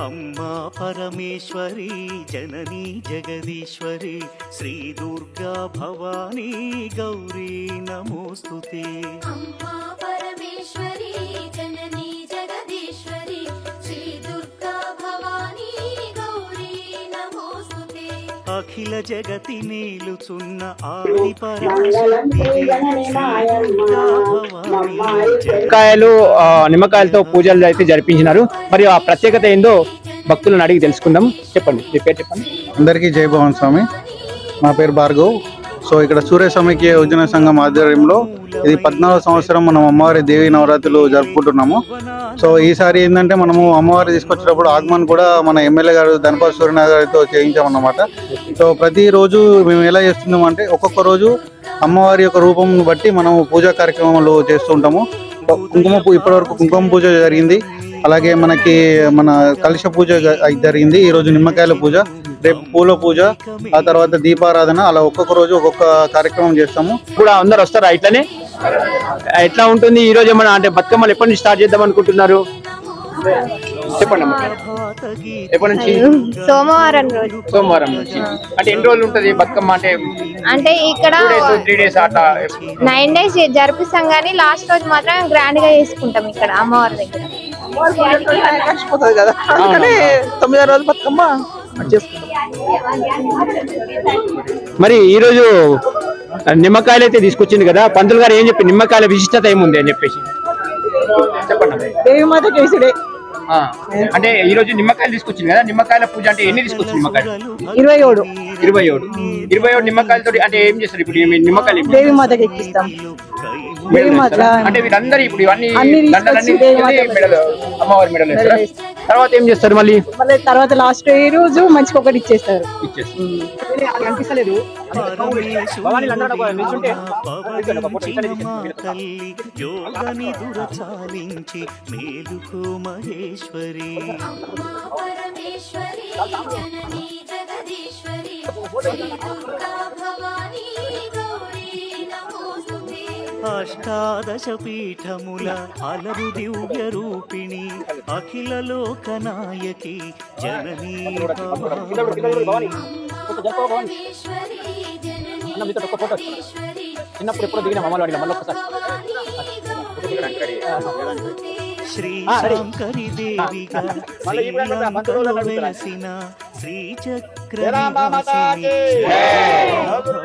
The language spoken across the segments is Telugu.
అమ్మా పరమేశ్వరి జననీ జగదీశ్వరి శ్రీ దుర్గా భవానీ గౌరీ నమోస్తుతే. అమ్మా అఖిల జగతి నేలుచున్న ఆది నిమ్మకాయలు నిమ్మకాయలతో పూజలు అయితే జరిపించినారు. మరియు ఆ ప్రత్యేకత ఏందో భక్తులను అడిగి తెలుసుకుందాం. చెప్పండి మీ పేరు చెప్పండి. అందరికీ జై భవన్ స్వామి. నా పేరు భార్గవ్. సో ఇక్కడ సూర్య సమైక్య యోజన సంఘం ఆధ్వర్యంలో ఇది పద్నాలుగు సంవత్సరం మనం అమ్మవారి దేవి నవరాత్రులు జరుపుకుంటున్నాము. సో ఈసారి ఏంటంటే మనము అమ్మవారి తీసుకొచ్చినప్పుడు ఆగమన్ కూడా మన ఎమ్మెల్యే గారు ధనపాల్ సూర్యనాథ్ గారితో చేయించామన్నమాట. సో ప్రతిరోజు మేము ఎలా చేస్తున్నాం అంటే ఒక్కొక్క రోజు అమ్మవారి యొక్క రూపం బట్టి మనం పూజా కార్యక్రమాలు చేస్తూ ఉంటాము. కుంకుమ పూ ఇప్పటివరకు కుంకుమ పూజ జరిగింది. అలాగే మనకి మన కలుష పూజ జరిగింది. ఈరోజు నిమ్మకాయల పూజ రేపు పూల పూజ ఆ తర్వాత దీపారాధన అలా ఒక్కొక్క రోజు ఒక్కొక్క కార్యక్రమం చేస్తాము. కూడా అందరు వస్తారా ఇట్లనే? ఎట్లా ఉంటుంది? ఈ రోజు ఏమన్నా అంటే బతుకమ్మలు ఎప్పటి నుంచి స్టార్ట్ చేద్దాం అనుకుంటున్నారు? చెప్పండి అమ్మ. ఎప్పటి నుంచి? సోమవారం రోజు. సోమవారం నుంచి. అంటే ఎన్ని రోజులు ఉంటుంది బతుకమ్మ? అంటే అంటే ఇక్కడ త్రీ డేస్ అట్లా నైన్ డేస్ జరిపిస్తాం కానీ లాస్ట్ రోజు మాత్రం గ్రాండ్గా చేసుకుంటాం ఇక్కడ అమ్మవారి దగ్గర. కలిసిపోతుంది కదా అందుకని తొమ్మిదో రోజు బతుకమ్మ. మరి ఈ రోజు నిమ్మకాయలు అయితే తీసుకొచ్చింది కదా. పంతులు గారు ఏం చెప్పి నిమ్మకాయల విశిష్టత ఏముంది అని చెప్పేసి? చెప్పండి దేవి మాత కేసుడే. అంటే ఈ రోజు నిమ్మకాయలు తీసుకొచ్చింది కదా నిమ్మకాయల పూజ అంటే ఎన్ని తీసుకొచ్చింది నిమ్మకాయలు? ఇరవై ఏడు. ఇరవై ఏడు. ఇరవై ఏడు నిమ్మకాయలతో అంటే ఏం చేస్తారు ఇప్పుడు నిమ్మకాయలు? దేవి మాతకి ఎక్కిస్తాం? అంటే వీళ్ళందరూ ఇప్పుడు ఇవన్నీ తీసుకొచ్చి మెడలో అమ్మవారి మెడలో తర్వాత ఏం చేస్తారు మళ్ళీ? మళ్ళీ తర్వాత లాస్ట్ ఈ రోజు మంచిగా ఒకటి ఇచ్చేస్తారు. ఇచ్చేస్తారు. అనిపిస్తలేదు. తల్లి యోగని దురచాలించి మేలుకో మహేశ్వరి పరమేశ్వరి. జననీ జగదీశ్వరి శ్రీ దుర్గా భవానీ గౌరీ నమోస్తుతే అష్టాదశ పీఠముల అలరు దివ్య రూపిణి అఖిల భవాని. పరమేశ్వరి జననీ చిన్నప్పుడు ఎప్పుడు దిగిన మమ్మల్ని మళ్ళీ ఒకసారి శ్రీ శంకరి దేవిగా శ్రీలంకలో వెలసిన శ్రీ చక్ర నివాసిని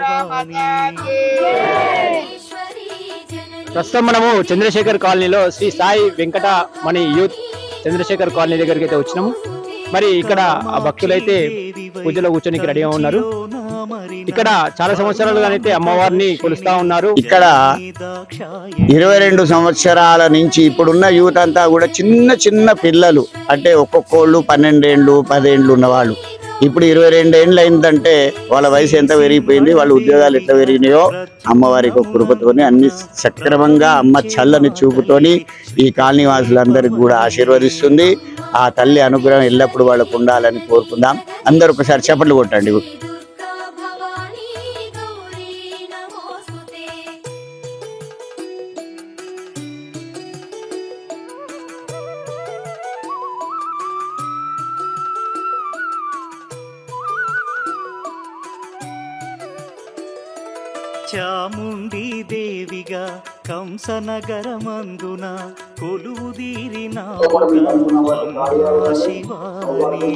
భవాని. పరమేశ్వరి జననీ ప్రస్తుతం మనము చంద్రశేఖర్ కాలనీలో శ్రీ సాయి వెంకట మణి యూత్ చంద్రశేఖర్ కాలనీ దగ్గరికి అయితే వచ్చినాము. మరి ఇక్కడ ఆ భక్తులైతే పూజలో కూర్చొనికి రెడీగా ఉన్నారు. ఇక్కడ చాలా సంవత్సరాలుగానైతే అమ్మవారిని కొలుస్తా ఉన్నారు. ఇక్కడ ఇరవై రెండు సంవత్సరాల నుంచి ఇప్పుడున్న యూత్ అంతా కూడా చిన్న చిన్న పిల్లలు అంటే ఒక్కొక్కళ్ళు పన్నెండేండ్లు పదేండ్లు ఉన్నవాళ్ళు. ఇప్పుడు ఇరవై రెండు ఏండ్లు అయిందంటే వాళ్ళ వయసు ఎంత పెరిగిపోయింది వాళ్ళ ఉద్యోగాలు ఎట్లా పెరిగినాయో అమ్మవారికి ఒక కృపతోని అన్ని సక్రమంగా అమ్మ చల్లని చూపుతోని ఈ కాలనీ వాసులందరికీ కూడా ఆశీర్వదిస్తుంది. ఆ తల్లి అనుగ్రహం ఎల్లప్పుడూ వాళ్ళకు ఉండాలని కోరుకుందాం. అందరూ ఒకసారి చప్పట్లు కొట్టండి. భవానీ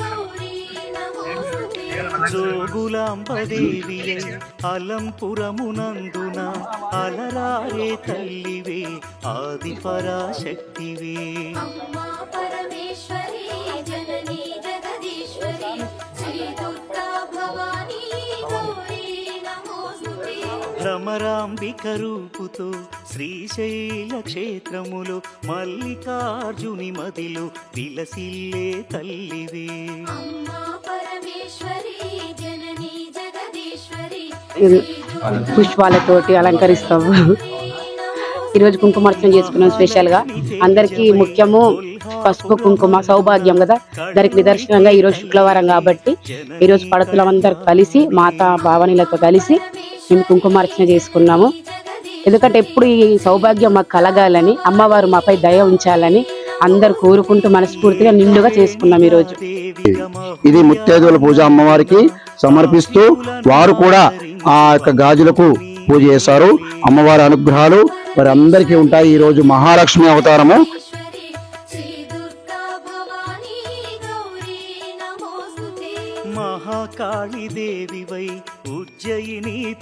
గౌరీ నమోస్తుతే జోగులాంబదేవి అలంపురమునందున అలరారే తల్లివే ఆది పరాశక్తివే భ్రమరాంబిక రూపుతో శ్రీశైల క్షేత్రములో మల్లికార్జుని మదిలో విలసిల్లే తల్లివే. అమ్మా పరమేశ్వరి జననీ జగదీశ్వరి పుష్పాలతోటి అలంకరిస్తాము ఈరోజు కుంకుమార్చన చేసుకున్నాం స్పెషల్గా అందరికీ ముఖ్యము పసుపు కుంకుమ సౌభాగ్యం కదా. దానికి నిదర్శనంగా ఈ రోజు శుక్రవారం కాబట్టి ఈ రోజు పడతులందరూ కలిసి మాతా భావనిలతో కలిసి మేము కుంకుమార్చన చేసుకున్నాము. ఎందుకంటే ఎప్పుడు ఈ సౌభాగ్యం మాకు కలగాలని అమ్మవారు మాపై దయ ఉంచాలని అందరు కోరుకుంటూ మనస్ఫూర్తిగా నిండుగా చేసుకున్నాం ఈ రోజు ఇది ముత్తైదువుల పూజ అమ్మవారికి సమర్పిస్తూ వారు కూడా ఆ యొక్క గాజులకు పూజ చేశారు. అమ్మవారి అనుగ్రహాలు వారి అందరికీ ఉంటాయి. ఈ రోజు మహాలక్ష్మి అవతారము. శ్రీ దుర్గా భవానీ గౌరీ నమోస్తుతే మహాకాళి దేవివై ఉజ్జయిని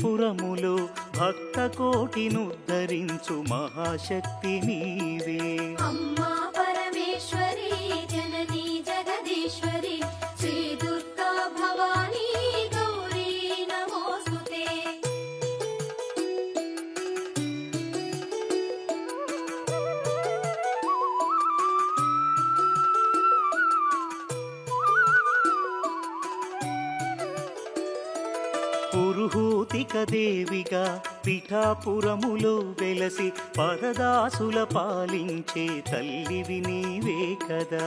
పురములో భక్త కోటినుద్ధరించు మహాశక్తి నీవే. అమ్మా పరమేశ్వరి జననీ జగదీశ్వరి పురుహూతిక దేవిగా పిఠాపురములో వెలసి పరదాసుల పాలించే తల్లివి నీవే కదా.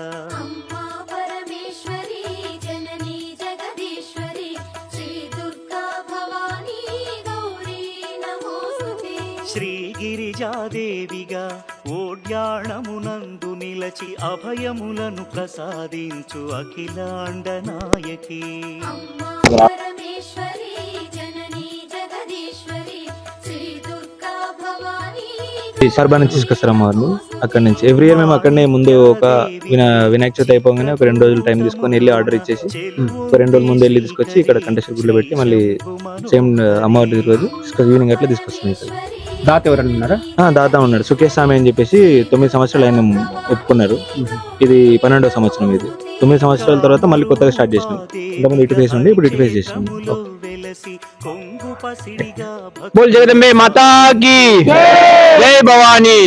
శ్రీ దుర్గా భవానీ గౌరీ నమోస్తుతే. శ్రీగిరిజాదేవిగా ఓడ్యాణమునందు నిలచి అభయములను ప్రసాదించు అఖిలాండ నాయకి. పరమేశ్వరి సర్బా నుంచి తీసుకొస్తారు అమ్మవారిని అక్కడ నుంచి ఎవ్రీ ఇయర్ మేము అక్కడనే ముందు ఒక వినా వినాయక చవితి అయిపోగానే ఒక రెండు రోజులు టైం తీసుకొని వెళ్ళి ఆర్డర్ ఇచ్చేసి ఒక రెండు రోజుల ముందు వెళ్ళి తీసుకొచ్చి ఇక్కడ కంటెస్టర్ గుడిలో పెట్టి మళ్ళీ సేమ్ అమ్మవారి రోజు ఈవినింగ్ అట్లా తీసుకొస్తాం ఇక్కడ. దాత ఎవరైనా ఉన్నారా? దాత ఉన్నాడు. సుఖేష్ స్వామి అని చెప్పేసి తొమ్మిది సంవత్సరాలు ఆయన ఒప్పుకున్నారు. ఇది పన్నెండో సంవత్సరం ఇది. తొమ్మిది సంవత్సరాల తర్వాత మళ్ళీ కొత్తగా స్టార్ట్ చేసినాం. ఇంతకుముందు ఇటు ఫేస్ ఉండి ఇప్పుడు ఇటు ఫేస్ చేసినాం. వెలసి కొంగు పసిడిగా బోల్ జగదంబే మాతా की జై భవానీ.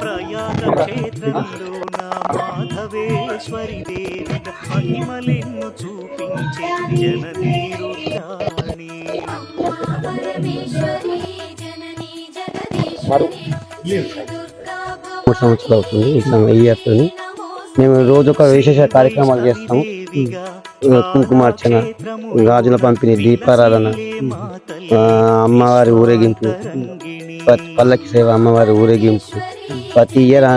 ప్రయాగ క్షేత్రంలో నా మాధవేశ్వరి దేవిగా మహిమలెన్ను చూపించే జననీరుద్రాణి పరమేశ్వరి మూడు సంవత్సరాలు అవుతుంది ఈ ఇయర్తో మేము రోజు ఒక విశేష కార్యక్రమాలు చేస్తాము. కుంకుమార్చన గాజుల పంపిణీ దీపారాధన అమ్మవారి ఊరేగింపు పల్లకి సేవ అమ్మవారి ఊరేగింపు ప్రతి ఇయర్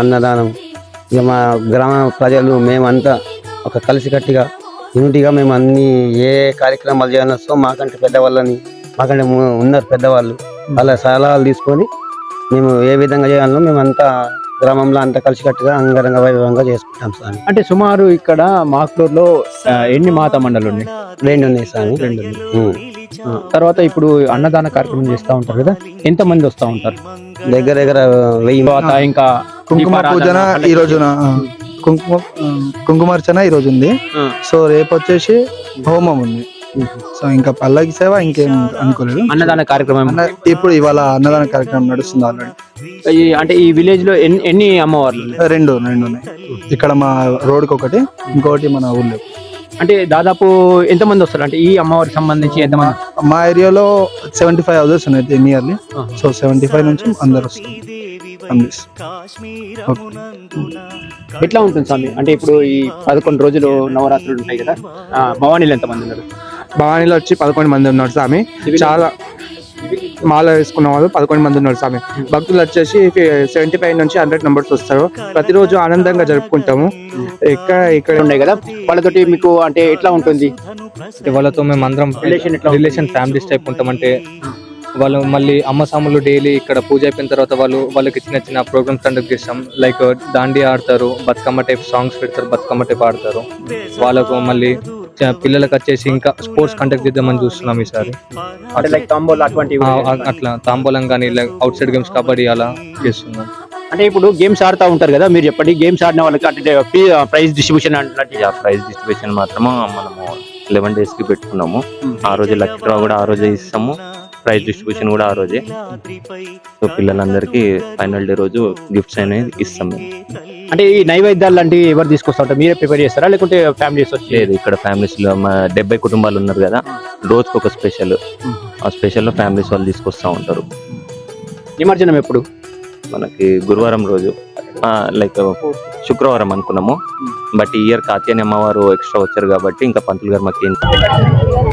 అన్నదానం. ఇక మా గ్రామ ప్రజలు మేమంతా ఒక కలిసికట్టుగా యూనిటీగా మేము అన్ని ఏ కార్యక్రమాలు చేయాలని వస్తాం మాకంటే పెద్దవాళ్ళని మాకంటే ఉన్నారు పెద్దవాళ్ళు. వాళ్ళ సలహాలు తీసుకొని మేము ఏ విధంగా చేయాలో మేమంతా గ్రామంలో అంతా కలిసికట్టుగా అంగరంగ వైభవంగా చేసుకుంటాం స్వామి. అంటే సుమారు ఇక్కడ మాక్లూర్లో ఎన్ని మాతా మండలు ఉన్నాయి? రెండు ఉన్నాయి స్వామి. రెండు. ఆ, తర్వాత ఇప్పుడు అన్నదాన కార్యక్రమం చేస్తా ఉంటారు కదా ఎంత మంది వస్తా ఉంటారు? దగ్గర దగ్గర వెయ్యి తర్వాత ఇంకా కుంకుమ పూజన ఈ రోజున ఆ, కుంకుమ ఆ, కుంకుమార్చన ఈ రోజు ఉంది ఆ. సో రేపు వచ్చేసి హోమం ఉంది. సో ఇంకా పల్లకి సేవ ఇంకేం అనుకోలేదు. అన్నదాన కార్యక్రమం. ఇప్పుడు ఇవాళ అన్నదాన కార్యక్రమం నడుస్తుంది ఆల్రెడీ. అంటే ఈ విలేజ్లో ఎన్ని ఎన్ని అమ్మవార్లు? రెండు రెండు ఉన్నాయి. ఇక్కడ మా రోడ్కి ఒకటి ఇంకోటి మన ఊళ్ళో. అంటే దాదాపు ఎంత మంది వస్తారు? అంటే ఈ అమ్మవారికి సంబంధించి ఎంత మంది మా ఏరియాలో సెవెంటీ ఫైవ్ హౌసెస్ ఉన్నాయి నియర్లీ ఆహా. సో సెవెంటీ ఫైవ్ నుంచి అందరు వస్తారు. ఎట్లా ఉంటుంది స్వామి? అంటే ఇప్పుడు ఈ పదకొండు రోజులు నవరాత్రులు ఉంటాయి కదా. భవానీలు ఎంత మంది ఉన్నారు? భవానీలో వచ్చి పదకొండు మంది ఉన్నారు స్వామి. చాలా మాల వేసుకున్న వాళ్ళు పదకొండు మంది ఉన్నారు స్వామి. భక్తులు వచ్చేసి సెవెంటీ ఫైవ్ నుంచి హండ్రెడ్ నంబర్స్ వస్తారు. ప్రతిరోజు ఆనందంగా జరుపుకుంటాము. ఇక్కడ ఇక్కడ ఉన్నాయి కదా. వాళ్ళతోటి మీకు అంటే ఎట్లా ఉంటుంది? వాళ్ళతో మేము అందరం ఎట్లా రిలేషన్ ఫ్యామిలీస్ టైప్ ఉంటాం అంటే వాళ్ళు మళ్ళీ అమ్మ సాములు డైలీ ఇక్కడ పూజ అయిపోయిన తర్వాత వాళ్ళు వాళ్ళకి చిన్న చిన్న ప్రోగ్రామ్స్ కండక్ట్ చేస్తాం. లైక్ దాండి ఆడతారు బతుకమ్మ టైప్ సాంగ్స్ పెడతారు బతుకమ్మ టైప్ ఆడతారు. వాళ్ళకు మళ్ళీ పిల్లలకు వచ్చేసి ఇంకా స్పోర్ట్స్ కండక్ట్ చేద్దామని చూస్తున్నాం ఈసారి. అంటే లైక్ తాంబోల్ అటువంటివి ఆ, ఆ- అట్లా తాంబూలం కానీ అవుట్ సైడ్ గేమ్స్ కబడ్డీ అలా చేస్తున్నాం. అంటే ఇప్పుడు గేమ్స్ ఆడుతూ ఉంటారు కదా మీరు చెప్పండి గేమ్స్ ఆడిన వాళ్ళకి అంటే ప్రైజ్ డిస్ట్రిబ్యూషన్ అంటే ప్రైజ్ డిస్ట్రిబ్యూషన్ మాత్రము మనము లెవెన్ డేస్కి పెట్టుకున్నాము. ఆ రోజు లక్కీ డ్రా కూడా ఆ రోజే ఇస్తాము. ప్రైజ్ డిస్ట్రిబ్యూషన్ కూడా ఆ రోజే. సో పిల్లలందరికీ ఫైనల్ డే రోజు గిఫ్ట్స్ అనేది ఇస్తాం అంటే ఈ నైవేద్యాలు లాంటివి ఎవరు తీసుకొస్తా ఉంటారు? మీరే ప్రిపేర్ చేస్తారా? లేకుంటే ఫ్యామిలీస్ వచ్చి? లేదు ఇక్కడ ఫ్యామిలీస్లో మా డెబ్బై కుటుంబాలు ఉన్నారు కదా రోజుకి ఒక స్పెషల్ ఆ స్పెషల్లో ఫ్యామిలీస్ వాళ్ళు తీసుకొస్తా ఉంటారు. నిమజ్జనం ఎప్పుడు? మనకి గురువారం రోజు. లైక్ శుక్రవారం అనుకున్నాము. బట్ ఈ ఇయర్ కాత్యాని అమ్మవారు ఎక్స్ట్రా వచ్చారు కాబట్టి ఇంకా పంతులు గారు మాకు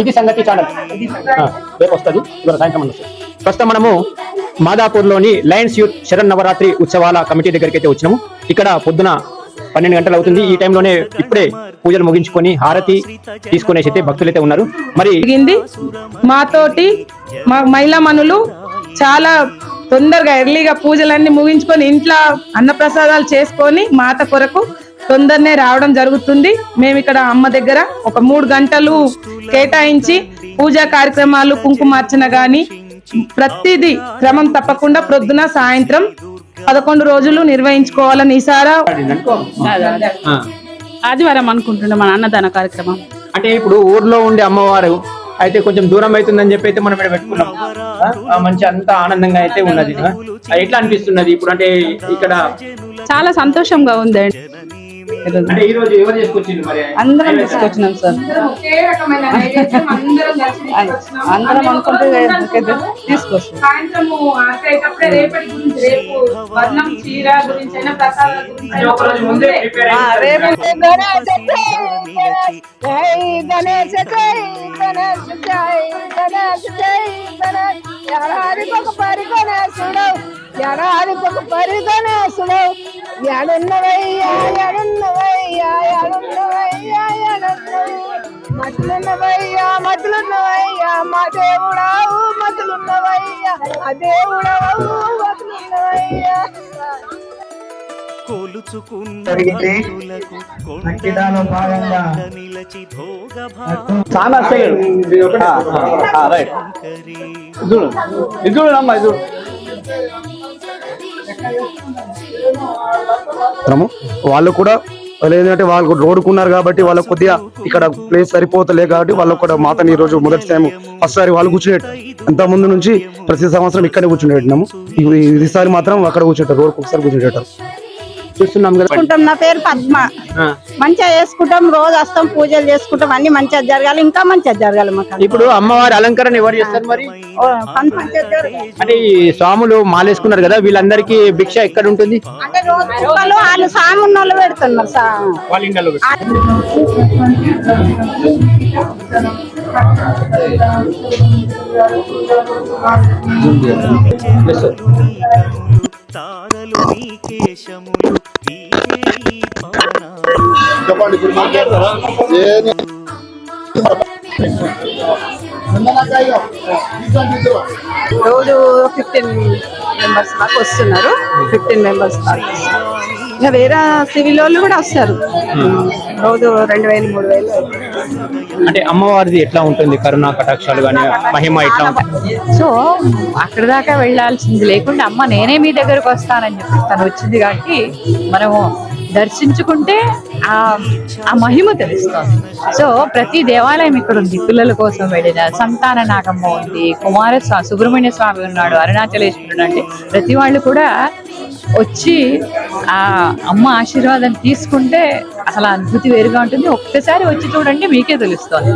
ఇది సంగతి ఛానల్ రేపు వస్తుంది. ఇవాళ సాయంత్రం వస్తుంది ప్రస్తుతం మనము మాదాపూర్లోని లయన్స్ యూత్ శరణ్ నవరాత్రి ఉత్సవాల కమిటీ దగ్గరికి అయితే వచ్చినాము. ఇక్కడ పొద్దున పన్నెండు గంటలు అవుతుంది. ఈ టైంలోనే ఇప్పుడే పూజలు ముగించుకొని హారతి తీసుకునేసి అయితే భక్తులు అయితే ఉన్నారు. మరి మాతోటి మా మహిళా మనులు చాలా తొందరగా ఎర్లీగా పూజలన్నీ ముగించుకొని ఇంట్లో అన్నప్రసాదాలు చేసుకొని మాత కొరకు తొందరనే రావడం జరుగుతుంది. మేము ఇక్కడ అమ్మ దగ్గర ఒక మూడు గంటలు కేటాయించి పూజా కార్యక్రమాలు కుంకుమార్చన గాని ప్రతిదీ క్రమం తప్పకుండా ప్రొద్దున సాయంత్రం పదకొండు రోజులు నిర్వహించుకోవాలని ఈసారా ఆదివారం అనుకుంటున్నాం మన అన్నదాన కార్యక్రమం. అంటే ఇప్పుడు ఊర్లో ఉండే అమ్మవారు అయితే కొంచెం దూరం అవుతుందని చెప్పి అయితే మనం ఇక్కడ పెట్టుకున్నాం. మంచి అంత ఆనందంగా అయితే ఉన్నది. ఎట్లా అనిపిస్తున్నది ఇప్పుడు అంటే ఇక్కడ? చాలా సంతోషంగా ఉందండి. అందరం తీసుకొచ్చినాం సార్ అందరం అనుకుంటే తీసుకొస్తాం ప్రసాదాల గురించి అంటే ఒక గణేశ జై గణేశ జై గణేశ జై గణేశ ఎడారికి ఒక ఒక ఎడున్నవయ్యా మతులున్నవయ్యా మతులున్నవయ్యా మా దేవుడావు మతులున్నవయ్యా ఆ దేవుడావు మతులున్నవయ్యా కొలుచుకున్న జరిగింది. భక్తులకు నక్కిదాలో భాగంగా నిలచి భోగ చాలా అసలు. రైట్ భాకరి చూడు. ఇది చూడు అమ్మా ఇది చూడు. వాళ్ళు కూడా వాళ్ళు ఏంటంటే వాళ్ళు రోడ్డుకున్నారు కాబట్టి వాళ్ళకి కొద్దిగా ఇక్కడ ప్లేస్ సరిపోతలే కాబట్టి వాళ్ళకు కూడా మాతని ఈ రోజు మొదటి టైం ఫస్ట్ సారి వాళ్ళు కూర్చునేట్టు అంత ముందు నుంచి ప్రతి సంవత్సరం ఇక్కడే కూర్చునేట్టున్నాము ఈసారి మాత్రం అక్కడ కూర్చుంటారు రోడ్డుకు ఒకసారి కూర్చుంటారు. చూస్తున్నాం కదా. చేసుకుంటాం. నా పేరు పద్మ. ఆ. మంచిగా చేసుకుంటాం రోజు వస్తాం పూజలు చేసుకుంటాం అన్ని మంచిగా జరగాలి ఇంకా మంచిగా జరగాలి మాకు ఇప్పుడు అమ్మవారి అలంకరణ ఎవరు చేస్తారు మరి? ఓ, పని మంచిగా జరగాలి. అంటే ఈ స్వాములు మాలేసుకున్నారు కదా వీళ్ళందరికీ భిక్ష ఎక్కడ ఉంటుంది? అంటే రోజు కుక్కలు వాళ్ళు సామున్న వాళ్ళు పెడుతున్నారు సా వాళ్ళ ఇంట్లో తారలు నీ కేశములు నీకే ఈ పవనాలు రోజు ఫిఫ్టీన్ మెంబర్స్ దాకా వస్తున్నారు. ఫిఫ్టీన్ మెంబర్స్ దాకా ఇంకా వేరే సివిల్ వాళ్ళు కూడా వస్తారు. రోజు రెండు వేలు మూడు వేలు. అంటే అమ్మవారిది ఎట్లా ఉంటుంది? కరుణా కటాక్షాలు గానీ మహిమ ఎట్లా సో అక్కడ దాకా వెళ్ళాల్సింది లేకుండా అమ్మ నేనే మీ దగ్గరకు వస్తానని చెప్పి తను వచ్చింది కాబట్టి మనము దర్శించుకుంటే ఆ ఆ మహిమ తెలుస్తుంది. సో ప్రతి దేవాలయం ఇక్కడ ఉంది. పిల్లల కోసం వెళ్ళిన సంతాన నాగమ్మ ఉంది కుమారస్వామి సుబ్రహ్మణ్య స్వామి ఉన్నాడు అరుణాచలేశ్వరుడు అంటే ప్రతి వాళ్ళు కూడా వచ్చి ఆ అమ్మ ఆశీర్వాదం తీసుకుంటే అసలు అనుభూతి వేరుగా ఉంటుంది. ఒక్కసారి వచ్చి చూడండి మీకే తెలుస్తుంది.